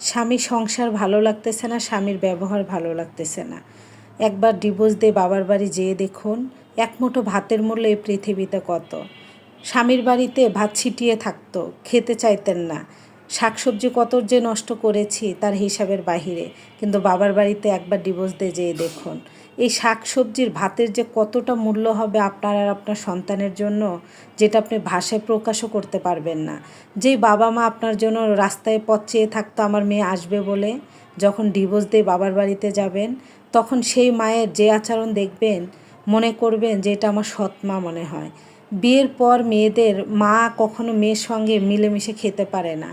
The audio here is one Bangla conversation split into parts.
স্বামী সংসার ভালো লাগতেছে না, স্বামীর ব্যবহার ভালো লাগতেছে না। একবার ডিভোর্স দিয়ে বাবার বাড়ি যেয়ে দেখুন, এক মুঠো ভাতের মূল্য এই পৃথিবীতে কত। স্বামীর বাড়িতে ভাত ছিটিয়ে থাকতো, খেতে চাইতেন না। শাকসবজি কত যে নষ্ট করেছি তার হিসাবের বাহিরে। কিন্তু বাবার বাড়িতে একবার ডিভোর্স দিয়ে যেয়ে দেখুন, এই শাকসবজির ভাতের যে কতটা মূল্য হবে আপনার আর আপনার সন্তানের জন্য, যেটা আপনি ভাষায় প্রকাশও করতে পারবেন না। যেই বাবা মা আপনার জন্য রাস্তায় পথ চেয়ে থাকতো, আমার মেয়ে আসবে বলে যখন ডিভোর্স দিয়ে বাবার বাড়িতে যাবেন, তখন সেই মায়ের যে আচরণ দেখবেন, মনে করবেন যে এটা আমার সৎ মা মনে হয়। বিয়ের পর মেয়েদের মা কখনো মেয়ের সঙ্গে মিলেমিশে খেতে পারে না।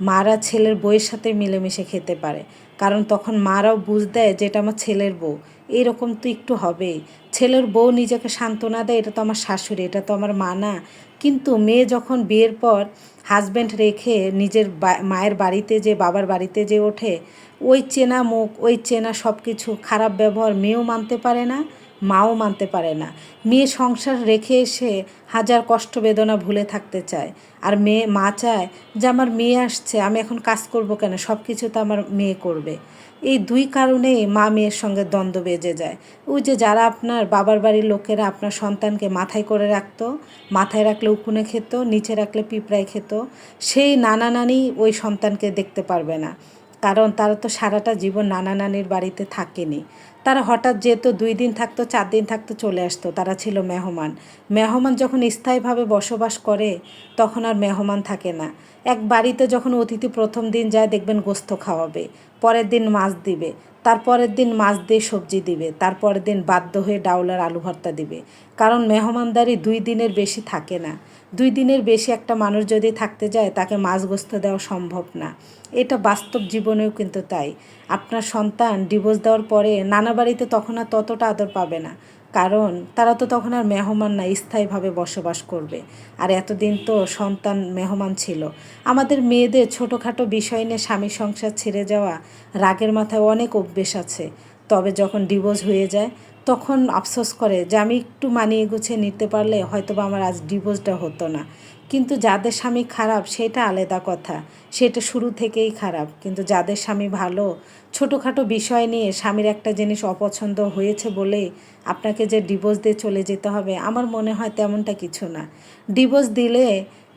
মারা ছেলের বউয়ের সাথে মিলেমিশে খেতে পারে। কারণ তখন মারাও বুঝ দেয় যে এটা আমার ছেলের বউ। এরকম তো একটু হবেই। ছেলের বউ নিজেকে সান্ত্বনা দেয়, এটা তো আমার শাশুড়ি, এটা তো আমার মা না। কিন্তু মেয়ে যখন বিয়ের পর হাজব্যান্ড রেখে নিজের মায়ের বাড়িতে যে, বাবার বাড়িতে যে ওঠে, ওই চেনা মুখ, ওই চেনা সব কিছু খারাপ ব্যবহার মেয়েও মানতে পারে না। মাও মানতে পারে না। মেয়ে সংসার রেখে এসে হাজার কষ্ট বেদনা ভুলে থাকতে চায়। আর মেয়ে মা চায় যে, আমার মেয়ে আসছে, আমি এখন কাজ করব কেন? সব কিছু তো আমার মেয়ে করবে। এই দুই কারণেই মা মেয়ের সঙ্গে দ্বন্দ্ব বেজে যায়। ওই যে, যারা আপনার বাবার বাড়ির লোকেরা আপনার সন্তানকে মাথায় করে রাখতো, মাথায় রাখলে উকুনে খেত, নিচে রাখলে পিঁপড়ায় খেত, সেই নানা নানি ওই সন্তানকে দেখতে পারবে না। কারণ তারা তো সারাটা জীবন নানা নানির বাড়িতে থাকেনি। তারা হঠাৎ যেহেতু দুই দিন থাকতো, চার দিন থাকতো, চলে আসতো। তারা ছিল মেহমান। মেহমান যখন স্থায়ীভাবে বসবাস করে, তখন আর মেহমান থাকে না। এক বাড়িতে যখন অতিথি প্রথম দিন যায়, দেখবেন গোস্ত খাওয়াবে। পরের দিন মাছ দিবে। তারপরের দিন মাছ দিয়ে সবজি দিবে। তারপরের দিন বাধ্য হয়ে ডাউলার আলু ভর্তা দিবে। কারণ মেহমানদারি দুই দিনের বেশি থাকে না। দুই দিনের বেশি একটা মানুষ যদি থাকতে যায়, তাকে মাছ গোস্ত দেওয়া সম্ভব না। এটা বাস্তব জীবনেও কিন্তু তাই। আপনার সন্তান ডিভোর্স দেওয়ার পরে নানা বাড়িতে তখন আর ততটা আদর পাবে না। কারণ তারা তো তখন আর মেহমান না, স্থায়ীভাবে বসবাস করবে। আর এতদিন তো সন্তান মেহমান ছিল। আমাদের মেয়েদের ছোটোখাটো বিষয় নিয়ে স্বামী সংসার ছেড়ে যাওয়া রাগের মাথায় অনেক অভ্যেস আছে। তবে যখন ডিভোর্স হয়ে যায়, তখন আফসোস করে যে আমি একটু মানিয়ে গুছিয়ে নিতে পারলে হয়তো বা আমার আজ ডিভোর্সটা হতো না। কিন্তু যাদের স্বামী খারাপ, সেটা আলাদা কথা। সেটা শুরু থেকেই খারাপ। কিন্তু যাদের স্বামী ভালো, ছোটোখাটো বিষয় নিয়ে স্বামীর একটা জিনিস অপছন্দ হয়েছে বলেই আপনাকে যে ডিভোর্স দিয়ে চলে যেতে হবে, আমার মনে হয় তেমনটা কিছু না। ডিভোর্স দিলে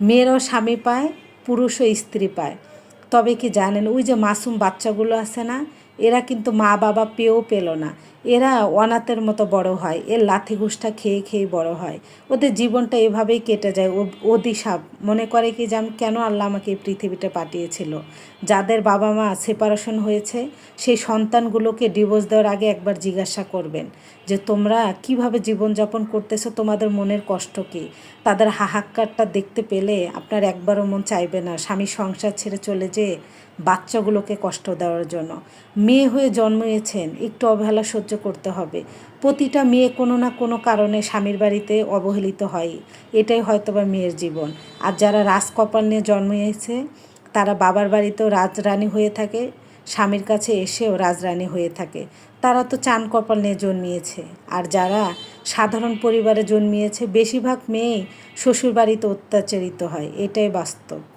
মেয়েরাও স্বামী পায়, পুরুষও স্ত্রী পায়। তবে কি জানেন, ওই যে মাসুম বাচ্চাগুলো আছে না এরা কিন্তু মা বাবা পেয়েও পেল না। এরা অনাথের মতো বড় হয়, এর লাথি ঘুষটা খেয়ে খেয়ে বড় হয়। ওদের জীবনটা এভাবেই কেটে যায়। ও অদিসাব মনে করে কি যে আমি কেন আল্লাহ আমাকে এই পৃথিবীতে পাঠিয়েছিল? যাদের বাবা মা সেপারেশন হয়েছে, সেই সন্তানগুলোকে ডিভোর্স দেওয়ার আগে একবার জিজ্ঞাসা করবেন যে, তোমরা কীভাবে জীবনযাপন করতেছো? তোমাদের মনের কষ্ট কী? তাদের হাহাকারটা দেখতে পেলে আপনার একবারও মন চাইবে না। স্বামী সংসার ছেড়ে চলে যেয়ে বাচ্চাগুলোকে কষ্ট দেওয়ার জন্য। মেয়ে হয়ে জন্মিয়েছেন একটু অবহেলা সহ্য করতে হবে। প্রতিটা মেয়ে কোনো না কোনো কারণে স্বামীর বাড়িতে অবহেলিত হয়। এটাই হয়তো বা মেয়ের জীবন। আর যারা রাজকপাল নিয়ে জন্মিয়েছে, তারা বাবার বাড়িতেও রাজরানী হয়ে থাকে, স্বামীর কাছে এসেও রাজরানী হয়ে থাকে। তারা তো চান কপাল নিয়ে জন্মিয়েছে। আর যারা সাধারণ পরিবারে জন্মিয়েছে, বেশিরভাগ মেয়েই শ্বশুরবাড়িতে অত্যাচারিত হয়। এটাই বাস্তব।